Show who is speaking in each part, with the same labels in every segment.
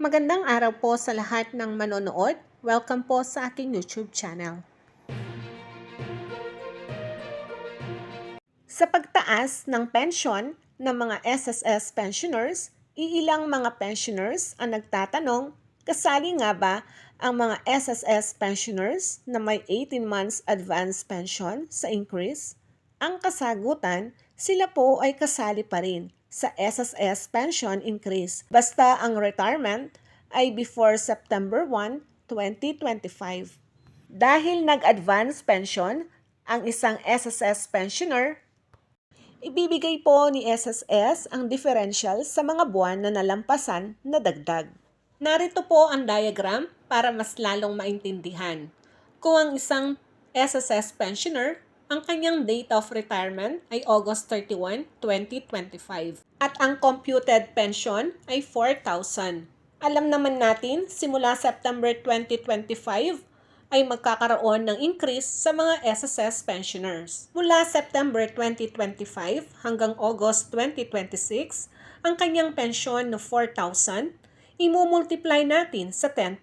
Speaker 1: Magandang araw po sa lahat ng manonood. Welcome po sa aking YouTube channel. Sa pagtaas ng pensyon ng mga SSS pensioners, iilang mga pensioners ang nagtatanong, kasali nga ba ang mga SSS pensioners na may 18 months advance pension sa increase? Ang kasagutan, sila po ay kasali pa rin sa SSS pension increase basta ang retirement ay before September 1, 2025. Dahil nag-advance pension ang isang SSS pensioner, ibibigay po ni SSS ang differential sa mga buwan na nalampasan na dagdag. Narito po ang diagram para mas lalong maintindihan. Kung ang isang SSS pensioner ang kanyang date of retirement ay August 31, 2025. At ang computed pension ay 4,000. Alam naman natin, simula September 2025 ay magkakaroon ng increase sa mga SSS pensioners. Mula September 2025 hanggang August 2026, ang kanyang pensyon na 4,000, imumultiply natin sa 10%.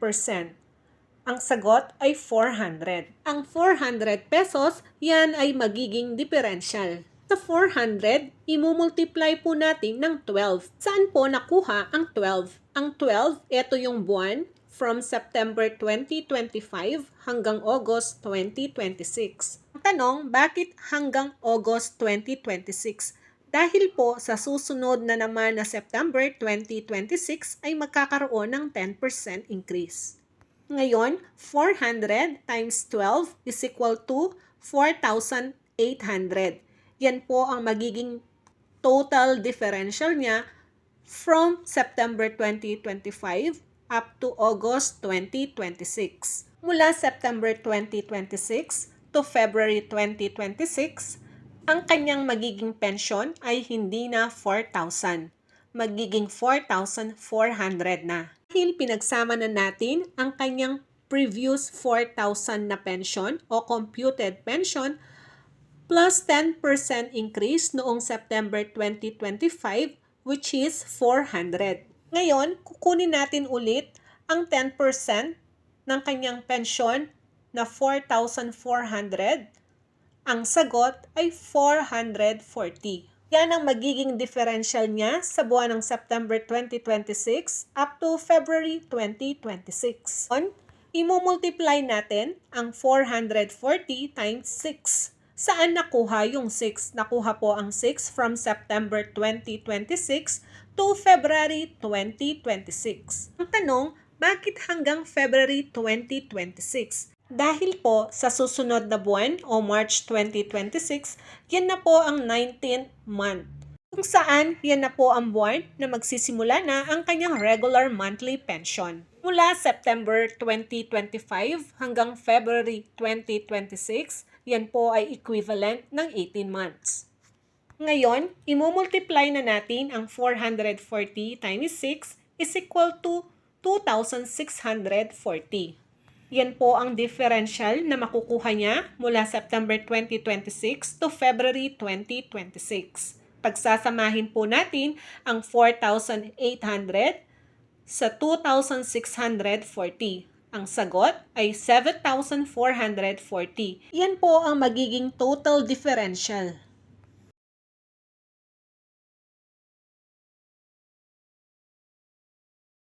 Speaker 1: Ang sagot ay 400. Ang 400 pesos, yan ay magiging differential. Sa 400, imumultiply po natin ng 12. Saan po nakuha ang 12? Ang 12, ito yung buwan from September 2025 hanggang August 2026. Ang tanong, bakit hanggang August 2026? Dahil po sa susunod na naman na September 2026 ay magkakaroon ng 10% increase. Ngayon, 400 times 12 is equal to 4,800. Yan po ang magiging total differential niya from September 2025 up to August 2026. Mula September 2026 to February 2026, ang kanyang magiging pensyon ay hindi na 4,000. Magiging 4,400 na. Dahil pinagsama na natin ang kanyang previous 4,000 na pension o computed pension plus 10% increase noong September 2025 which is 400. Ngayon, kukunin natin ulit ang 10% ng kanyang pensyon na 4,400. Ang sagot ay 440. Yan ang magiging differential niya sa buwan ng September 2026 up to February 2026. On, imumultiply natin ang 440 times 6. Saan nakuha yung 6? Nakuha po ang 6 from September 2026 to February 2026. Ang tanong, bakit hanggang February 2026? Dahil po sa susunod na buwan o March 2026, yan na po ang 19th month. Kung saan yan na po ang buwan na magsisimula na ang kanyang regular monthly pension. Mula September 2025 hanggang February 2026, yan po ay equivalent ng 18 months. Ngayon, imumultiply na natin ang 440 times 6 is equal to 2,640. Yan po ang differential na makukuha niya mula September 2026 to February 2026. Pagsasamahin po natin ang 4,800 sa 2,640. Ang sagot ay 7,440. Yan po ang magiging total differential